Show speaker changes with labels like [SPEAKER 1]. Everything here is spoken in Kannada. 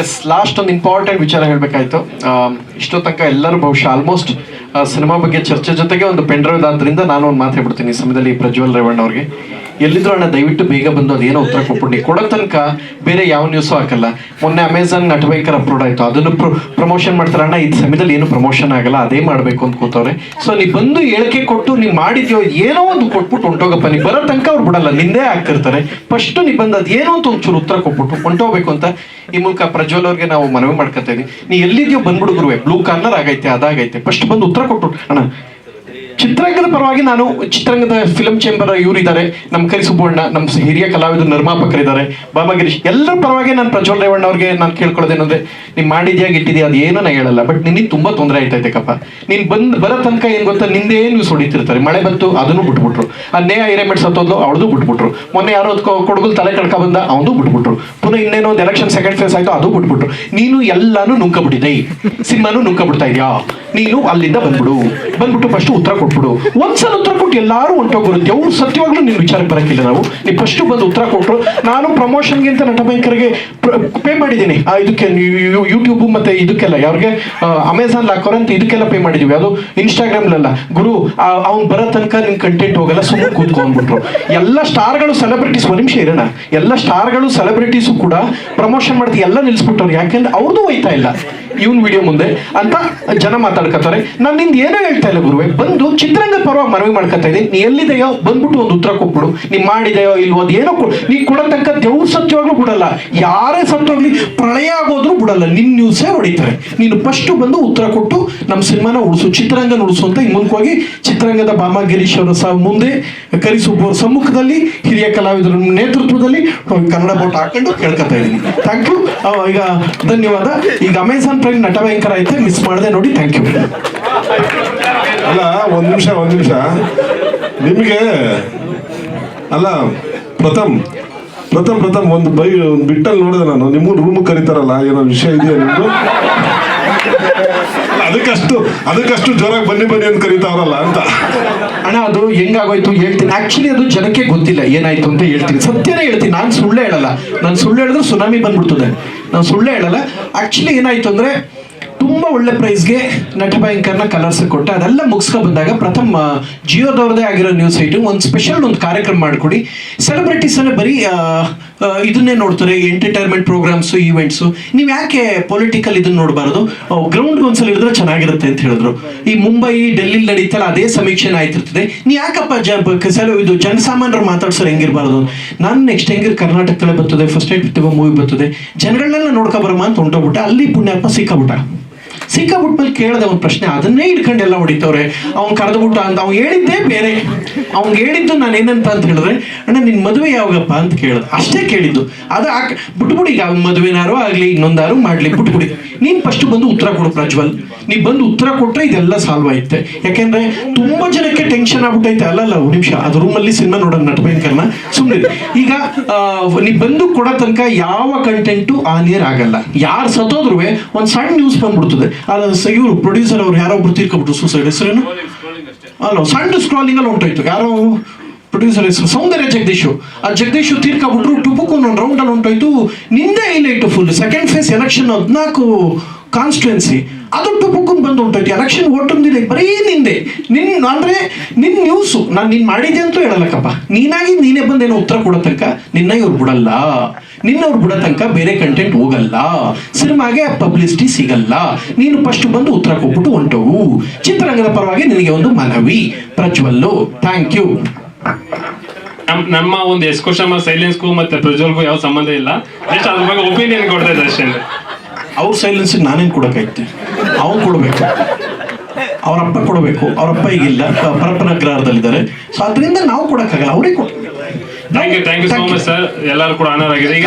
[SPEAKER 1] ಎಸ್ ಲಾಸ್ಟ್ ಒಂದು ಇಂಪಾರ್ಟೆಂಟ್ ವಿಚಾರ ಹೇಳಬೇಕಾಯ್ತು. ಇಷ್ಟೋ ತನಕ ಎಲ್ಲರೂ ಬಹುಶಃ ಆಲ್ಮೋಸ್ಟ್ ಸಿನಿಮಾ ಬಗ್ಗೆ ಚರ್ಚೆ ಜೊತೆಗೆ ಒಂದು ಪೆಂಡ್ರೈವ್ ಆದ್ರಿಂದ ನಾನು ಒಂದು ಮಾತು ಹೇಳ್ಬಿಡ್ತೀನಿ ಈ ಸಮಯದಲ್ಲಿ ಪ್ರಜ್ವಲ್ ರೇವಣ್ಣ ಅವ್ರಿಗೆ. ಎಲ್ಲಿದ್ರು ಅಣ್ಣ, ದಯವಿಟ್ಟು ಬೇಗ ಬಂದು ಏನೋ ಉತ್ತರ ಕೊಟ್ಬಿಡಿ. ಕೊಡೋ ತನಕ ಬೇರೆ ಯಾವ ನ್ಯೂಸು ಹಾಕಲ್ಲ. ಮೊನ್ನೆ ಅಮೆಝಾನ್ ನಟಭಯಂಕರ ಅಪ್ಲೋಡ್ ಆಯ್ತು. ಅದನ್ನು ಪ್ರಮೋಷನ್ ಮಾಡ್ತಾರೆ. ಅಣ್ಣ ಈ ಸಮಯದಲ್ಲಿ ಏನು ಪ್ರಮೋಷನ್ ಆಗಲ್ಲ. ಅದೇ ಮಾಡಬೇಕು ಅಂತ ಕೂತವ್ರೆ. ಸೊ ನೀ ಬಂದು ಹೇಳಿಕೆ ಕೊಟ್ಟು ನೀವು ಮಾಡಿದ್ಯೋ ಏನೋ ಒಂದು ಕೊಟ್ಬಿಟ್ಟು ಹೊಂಟೋಗಪ್ಪ. ನೀ ಬರೋ ತನಕ ಅವ್ರು ಬಿಡಲ್ಲ. ನಿಂದೇ ಹಾಕಿರ್ತಾರೆ ಫಸ್ಟ್ ನೀ ಬಂದು ಅದೇನೋ ಅಂತ ಒಂಚೂರು ಉತ್ತರ ಕೊಟ್ಬಿಟ್ಟು ಹೊಂಟೋಗ್ಬೇಕು ಅಂತ ಈ ಮೂಲಕ ಪ್ರಜ್ವಲ್ ಅವ್ರಿಗೆ ನಾವು ಮನವಿ ಮಾಡ್ಕೊತಾ ಇದೀವಿ. ನೀ ಎಲ್ಲಿದ್ಯೋ ಬಂದ್ಬಿಡುಗ್ರು ಗುರುವೆ. ಬ್ಲೂ ಕಾರ್ನರ್ ಆಗೈತೆ, ಅದಾಗೈತೆ. ಫಸ್ಟ್ ಬಂದು ಉತ್ತರ ಕೊಟ್ಟು ಅಣ್ಣ ಚಿತ್ರರಂಗದ ಪರವಾಗಿ ನಾನು ಚಿತ್ರರಂಗದ ಫಿಲಂ ಚೇಂಬರ್ ಇವರಿದ್ದಾರೆ. ನಮ್ಮ ಕರಿ ಸುಬ್ಬಣ್ಣ, ನಮ್ಮ ಹಿರಿಯ ಕಲಾವಿದರು ನಿರ್ಮಾಪಕರಿದ್ದಾರೆ. ಬಾಬಾ ಗಿರೀಶ್, ಎಲ್ಲರ ಪರವಾಗಿ ನಾನು ಪ್ರಜ್ವಲ್ ರೇವಣ್ಣ ಅವ್ರಿಗೆ ನಾನು ಕೇಳ್ಕೊಳ್ಳೋದೇನಂದ್ರೆ ನೀನ್ ಮಾಡಿದ್ಯಾ, ಗಿಟ್ಟಿದ್ಯಾ, ಅದು ಏನೋ ನಾ ಹೇಳಲ್ಲ. ಬಟ್ ನಿನಗೆ ತುಂಬಾ ತೊಂದರೆ ಆಯ್ತೈತೆ ಕಪ್ಪ ನೀನ್ ಬಂದ್, ಬರೋ ತನಕ ಏನ್ ಗೊತ್ತಾ, ನಿಂದೇ ನೀವು ಹೊಡಿತಿರ್ತಾರೆ ಮಳೆ ಬಂತು, ಅದನ್ನು ಬಿಟ್ಬಿಟ್ರು. ನೇ ಹಿರೇಮೆಟ್ ಸತ್ತೋದ್ಲು, ಅವಳದು ಬಿಟ್ಬಿಟ್ರು. ಮೊನ್ನೆ ಯಾರೋ ಕೊಡಗುಲ್ ತಲೆ ಕಳ್ಕ ಬಂದ, ಅವನು ಬಿಟ್ಬಿಟ್ರು. ಪುನಃ ಇನ್ನೇನೋ ಒಂದು ಎಲೆಕ್ಷನ್ ಸೆಕೆಂಡ್ ಫೇಸ್ ಆಯ್ತು, ಅದು ಬಿಟ್ಬಿಟ್ರು. ನೀನು ಎಲ್ಲಾನು ನುಂಕಬಿಟ್ಟಿದೆ ಸಿನಿಮಾನು ನುಂಕಬಿಡ್ತಾ ಇದೆಯಾ? ನೀನು ಅಲ್ಲಿಂದ ಬಂದ್ಬಿಡು. ಬಂದ್ಬಿಟ್ಟು ಫಸ್ಟ್ ಉತ್ತರ ಕೊಟ್ಬಿಡು. ಒಂದ್ಸಲ ಉತ್ತರ ಕೊಟ್ಟು ಎಲ್ಲರೂ ಹೊಂಟೋಗ್ಬಿಡುತ್ತೆ ಅವ್ರು ಸತ್ಯವಾಗ್ಲೂ ನಿನ್ ವಿಚಾರಕ್ಕೆ ಬರಕ್ಕಿಲ್ಲ ನಾವು. ನೀವು ಫಸ್ಟ್ ಬಂದು ಉತ್ತರ ಕೊಟ್ರು. ನಾನು ಪ್ರಮೋಷನ್ಗೆ ಅಂತ ನಟಭಯಂಕರಿಗೆ ಪೇ ಮಾಡಿದ್ದೀನಿ. ಇದಕ್ಕೆ ಯೂಟ್ಯೂಬ್ ಮತ್ತೆ ಇದಕ್ಕೆಲ್ಲ ಯಾರಿಗೆ ಅಮೆಝಾನ್ ಹಾಕೋರ್ ಅಂತ ಇದಕ್ಕೆಲ್ಲ ಪೇ ಮಾಡಿದೀವಿ. ಅದು ಇನ್ಸ್ಟಾಗ್ರಾಮ್ಲೆಲ್ಲ ಗುರು ಅವ್ನು ಬರೋ ತನಕ ನಿನ್ ಕಂಟೆಂಟ್ ಹೋಗಲ್ಲ. ಸುಮ್ಮನೆ ಕೂತ್ಕೊಂಡ್ಬಿಟ್ರು ಎಲ್ಲ ಸ್ಟಾರ್ಗಳು ಸೆಲೆಬ್ರಿಟೀಸ್ ಒಂದು ನಿಮಿಷ ಇರೋಣ. ಎಲ್ಲ ಸ್ಟಾರ್ಗಳು ಸೆಲೆಬ್ರಿಟೀಸು ಕೂಡ ಪ್ರಮೋಷನ್ ಮಾಡ್ತೀವಿ ಎಲ್ಲ ನಿಲ್ಸ್ಬಿಟ್ಟವ್ರು. ಯಾಕೆಂದ್ರೆ ಅವ್ರದ್ದು ಹೋಯ್ತಾ ಇಲ್ಲ. ಇವನ್ ವಿಡಿಯೋ ಮುಂದೆ. ಅಂತ ಜನ ಮಾತಾಡ್ಕತಾರೆ ನಾನು ನಿಂದ ಏನೋ ಹೇಳ್ತಾ ಇಲ್ಲ ಗುರುವೆ, ಬಂದು ಚಿತ್ರರಂಗ ಪರವಾಗಿ ಮನವಿ ಮಾಡ್ಕೊತಾ ಇದ್ದೀನಿ. ನೀ ಎಲ್ಲಿದೆಯೋ ಬಂದ್ಬಿಟ್ಟು ಒಂದು ಉತ್ತರ ಕೊಟ್ಬಿಡು. ನೀ ಮಾಡಿದೆಯೋ ಇಲ್ವೋ ಅದು ಏನೋ ಕೊ- ನೀ ಕೊಡೋ ತನಕ ಸತ್ಯವಾಗ್ಲೂ ಬಿಡಲ್ಲ. ಯಾರೇ ಸತ್ತೋಗ್ಲಿ ಪ್ರಳಯ ಆಗೋದ್ರೂ ಬಿಡಲ್ಲ. ನಿನ್ ನ್ಯೂಸೇ ಹೊಡಿತಾರೆ. ನೀನು ಫಸ್ಟ್ ಬಂದು ಉತ್ತರ ಕೊಟ್ಟು ನಮ್ಮ ಸಿನಿಮಾನ ಉಳಿಸು. ಚಿತ್ರರಂಗ ಉಳಿಸು ಅಂತ ಮೂಲಕವಾಗಿ ಚಿತ್ರರಂಗದ ಬಾಮ ಗಿರೀಶ್ ಅವರ ಸಹ ಮುಂದೆ ಕರಿಸುಬ್ಬವ್ರ ಸಮ್ಮುಖದಲ್ಲಿ ಹಿರಿಯ ಕಲಾವಿದರ ನೇತೃತ್ವದಲ್ಲಿ ಕನ್ನಡ ಬೋಟ್ ಹಾಕೊಂಡು ಕೇಳ್ಕೊತಾ ಇದ್ದೀನಿ. ಥ್ಯಾಂಕ್ ಯು ಈಗ ಧನ್ಯವಾದ. ಈಗ ಅಮೆಝಾನ್ ಪ್ರೈಮ್ ನಟ ಭಯಂಕರ ಐತೆ. ಮಿಸ್ ಮಾಡದೆ ನೋಡಿ. ಥ್ಯಾಂಕ್ ಯು
[SPEAKER 2] ಅಲ್ಲ ಒಂದ್ ನಿಮಿಷ ಒಂದ್ ನಿಮಿಷ. ನಿಮಗೆ ಅಲ್ಲ ಪ್ರಥಮ್ ಪ್ರಥಮ್ ಪ್ರಥಮ್ ಒಂದು ಬೈ ಒಂದು ಬಿಟ್ಟಲ್ಲಿ ನೋಡಿದೆ ನಾನು. ನಿಮ್ಮ ರೂಮ್ ಕರೀತಾರಲ್ಲ ಏನೋ ವಿಷಯ ಇದೆಯಾ ಅಲ್ಲ, ಅದಕ್ಕಷ್ಟು ಅದಕ್ಕಷ್ಟು ಜೋರಾಗಿ ಬನ್ನಿ ಬನ್ನಿ ಅಂತ ಕರೀತಾವ್ರಲ್ಲ ಅಂತ.
[SPEAKER 1] ಅಣ್ಣ ಅದು ಹೆಂಗಾಗೋಯ್ತು ಹೇಳ್ತೀನಿ. ಆಕ್ಚುಲಿ ಅದು ಜನಕ್ಕೆ ಗೊತ್ತಿಲ್ಲ. ಏನಾಯ್ತು ಅಂತ ಹೇಳ್ತೀನಿ. ಸತ್ಯನೇ ಹೇಳ್ತೀನಿ. ನಾನು ಸುಳ್ಳು ಹೇಳಲ್ಲ. ನಾನು ಸುಳ್ಳು ಹೇಳಿದ್ರೆ ಸುನಾಮಿ ಬಂದ್ಬಿಡ್ತದೆ. ನಾನು ಸುಳ್ಳು ಹೇಳಲ್ಲ. ಆಕ್ಚುಲಿ ಏನಾಯ್ತು ಅಂದ್ರೆ ತುಂಬಾ ಒಳ್ಳೆ ಪ್ರೈಸ್ಗೆ ನಟ ಭಯಂಕರ್ನ ಕಲರ್ಸ್ ಕೊಟ್ಟೆ ಅದೆಲ್ಲ ಮುಗಿಸ್ಕೊ ಬಂದಾಗ ಪ್ರಥಮ ಜಿಯೋದವ್ರದೇ ಆಗಿರೋ ನ್ಯೂಸ್ ಐಟು ಒಂದು ಸ್ಪೆಷಲ್ ಒಂದು ಕಾರ್ಯಕ್ರಮ ಮಾಡಿಕೊಡಿ. ಸೆಲೆಬ್ರಿಟೀಸ್ ಅನ್ನ ಬರೀ ಇದನ್ನೇ ನೋಡ್ತಾರೆ ಎಂಟರ್ಟೈನ್ಮೆಂಟ್ ಪ್ರೋಗ್ರಾಮ್ಸು ಈವೆಂಟ್ಸು ನೀವು ಯಾಕೆ ಪೊಲಿಟಿಕಲ್ ಇದನ್ನ ನೋಡಬಾರದು? ಗ್ರೌಂಡ್ ಒಂದ್ಸಲ ಹಿಡಿದ್ರೆ ಚೆನ್ನಾಗಿರುತ್ತೆ ಅಂತ ಹೇಳಿದ್ರು. ಈ ಮುಂಬೈ ಡೆಲ್ಲಿ ನಡೀತಲ್ಲ, ಅದೇ ಸಮೀಕ್ಷೆನ ಆಯ್ತಿರ್ತದೆ. ನೀ ಯಾಕಪ್ಪ ಜ, ಬ- ಸೆಲ, ಇದು ಜನಸಾಮಾನ್ಯರು ಮಾತಾಡ್ಸೋರು ಹೆಂಗಿರ್ಬಾರ್ದು? ನಾನು ನೆಕ್ಸ್ಟ್ ಹೆಂಗಿರ್ ಕರ್ನಾಟಕದಲ್ಲೇ ಬರ್ತದೆ ಫಸ್ಟ್ ಏಡ್ ಮೂವಿ ಬರ್ತದೆ. ಜನಗಳನ್ನೆಲ್ಲ ನೋಡ್ಕೊಬರಮ್ಮ ಅಂತ ಹೊಂಟೋಗ್ಬಿಟ್ಟೆ. ಅಲ್ಲಿ ಪುಣ್ಯಪ್ಪ ಸಿಕ್ಕಾಬಿಟ್ಟ ಸಿಕ್ಕಾಬಿಟ್ಟ ಮೇಲೆ ಕೇಳಿದೆ ಒಂದು ಪ್ರಶ್ನೆ, ಅದನ್ನೇ ಇಟ್ಕೊಂಡು ಎಲ್ಲ ಹೊಡಿತವ್ರೆ. ಅವ್ನು ಕರೆದ್ಬಿಟ್ಟ ಅಂತ ಅವ್ನು ಹೇಳಿದ್ದೇ ಬೇರೆ. ಅವ್ನು ಹೇಳಿದ್ದು ನಾನು ಏನಂತ ಅಂತ ಹೇಳಿದ್ರೆ, ಅಣ್ಣ, ನಿನ್ ಮದುವೆ ಯಾವಾಗಪ್ಪ ಅಂತ ಕೇಳಿದೆ. ಅಷ್ಟೇ ಕೇಳಿದ್ದು. ಅದು ಹಾಕ್ ಬಿಟ್ಬಿಡಿ ಈಗ ಅವ್ನ ಮದುವೆನಾರು ಆಗ್ಲಿ, ಇನ್ನೊಂದಾರು ಮಾಡ್ಲಿ, ಬಿಟ್ಬಿಡಿ. ನೀನು ಫಸ್ಟ್ ಬಂದು ಉತ್ತರ ಕೊಡು ಪ್ರಜ್ವಲ್. ನೀ ಬಂದು ಉತ್ತರ ಕೊಟ್ಟರೆ ಇದೆಲ್ಲ ಸಾಲ್ವ್ ಆಯ್ತೆ. ಯಾಕೆಂದ್ರೆ ತುಂಬಾ ಜನಕ್ಕೆ ಟೆನ್ಷನ್ ಆಗ್ಬಿಟ್ಟೈತೆ. ಅಲ್ಲಲ್ಲ, ಒಂದು ನಿಮಿಷ, ಅದು ರೂಮಲ್ಲಿ ಸಿನಿಮಾ ನೋಡೋಣ ನಟ ಭಯಂಕರ್ನ ಸುಮ್ಮನೆ ಈಗ ನೀ ಬಂದು ಕೊಡೋ ತನಕ ಯಾವ ಕಂಟೆಂಟು ಆನಿಯರ್ ಆಗಲ್ಲ. ಯಾರು ಸತ್ತೋದ್ರೂ ಒಂದು ಸಣ್ಣ ನ್ಯೂಸ್ ಬಂದ್ಬಿಡ್ತದೆ. ಅಲ್ಲ ಇವರು ಪ್ರೊಡ್ಯೂಸರ್ ಅವ್ರು ಯಾರೋ ಒಬ್ರು ತೀರ್ಕೊಬಿಟ್ರು ಸೂಸೈಡ್ ಹೆಸರೇನು? ಅಲ್ಲ ಸಣ್ಣ ಸ್ಕ್ರಾಲಿಂಗ್ ಅಲ್ಲಿ ಹೊಂಟೋಯ್ತು ಯಾರೋ ಪ್ರೊಡ್ಯೂಸರ್ ಹೆಸರು ಸೌಂದರ್ಯ ಜಗದೀಶು. ಆ ಜಗದೀಶು ತೀರ್ಕೊಬಿಟ್ರು ಟುಪುಕು ಒಂದು ರೌಂಡ್ ಅಲ್ಲಿ ಹೊಂಟೋಯ್ತು ನಿಂದೆ highlight full. Second phase election ಹದಿನಾಲ್ಕು ಕಾನ್ಸ್ಟಿಟ್ಯುನ್ಸಿ ಅದು ಟುಪುಕ್ಕು ಬಂದು ಉಂಟೈತಿ ಎಲೆಕ್ಷನ್ ಓಟೊಂದಿದೆ ಬರೀ ನಿಂದೆ. ನಿನ್ ಅಂದ್ರೆ ನಿನ್ ನ್ಯೂಸು ನಾನು ನಿನ್ ಮಾಡಿದೆ ಅಂತೂ ಹೇಳಲ್ಲಕ್ಕಪ್ಪ. ನೀನಾಗಿ ನೀನೇ ಏನೋ ಉತ್ತರ ಕೊಡೋ ತನಕ ನಿನ್ನ ಇವ್ರು ಬಿಡಲ್ಲ. ನಿನ್ನವ್ರು ಬಿಡೋ ತನಕ ಬೇರೆ ಕಂಟೆಂಟ್ ಹೋಗಲ್ಲ. ಸಿನಿಮಾಗೆ ಪಬ್ಲಿಸಿಟಿ ಸಿಗಲ್ಲ. ನೀನು ಫಸ್ಟ್ ಬಂದು ಉತ್ತರ ಕೊಟ್ಬಿಟ್ಟು ಹೊಂಟವು ಚಿತ್ರರಂಗದ ಪರವಾಗಿ ನಿನಗೆ ಒಂದು ಮನವಿ. ಪ್ರಜ್ವಲ್ಲು ಥ್ಯಾಂಕ್ ಯು
[SPEAKER 3] ನಮ್ಮ ಒಂದು ಎಸ್ಕೋಶಮ ಸೈಲೆನ್ಸ್ಗೂ ಮತ್ತೆ ಪ್ರಜ್ವಲ್ಗೂ ಯಾವ ಸಂಬಂಧ ಇಲ್ಲ. ಜಸ್ಟ್ ಅದ್ರ ಬಗ್ಗೆ ಒಪಿನಿಯನ್ ಕೊಡ್ತಾ ಇದ್ದಾರೆ
[SPEAKER 1] ಅವ್ರ ಸೈಲೆನ್ಸ್ ನಾನೇನು ಕೊಡೋಕಾಯ್ತೆ ಅವ್ನು ಕೊಡಬೇಕು. ಅವರಪ್ಪ ಕೊಡಬೇಕು. ಅವರಪ್ಪ ಈಗಿಲ್ಲ. ಪರಪ್ಪನ ಗ್ರಹದಲ್ಲಿದ್ದಾರೆ ಸೊ ಅದರಿಂದ ನಾವು ಕೊಡೋಕ್ಕಾಗಲ್ಲ. ಅವರೇ ಕೊಡ್ತೀವಿ
[SPEAKER 3] thank you thank you so much sir ಎಲ್ಲರೂ ಕೂಡ ಆನರ್ ಆಗಿದೆ ಈಗ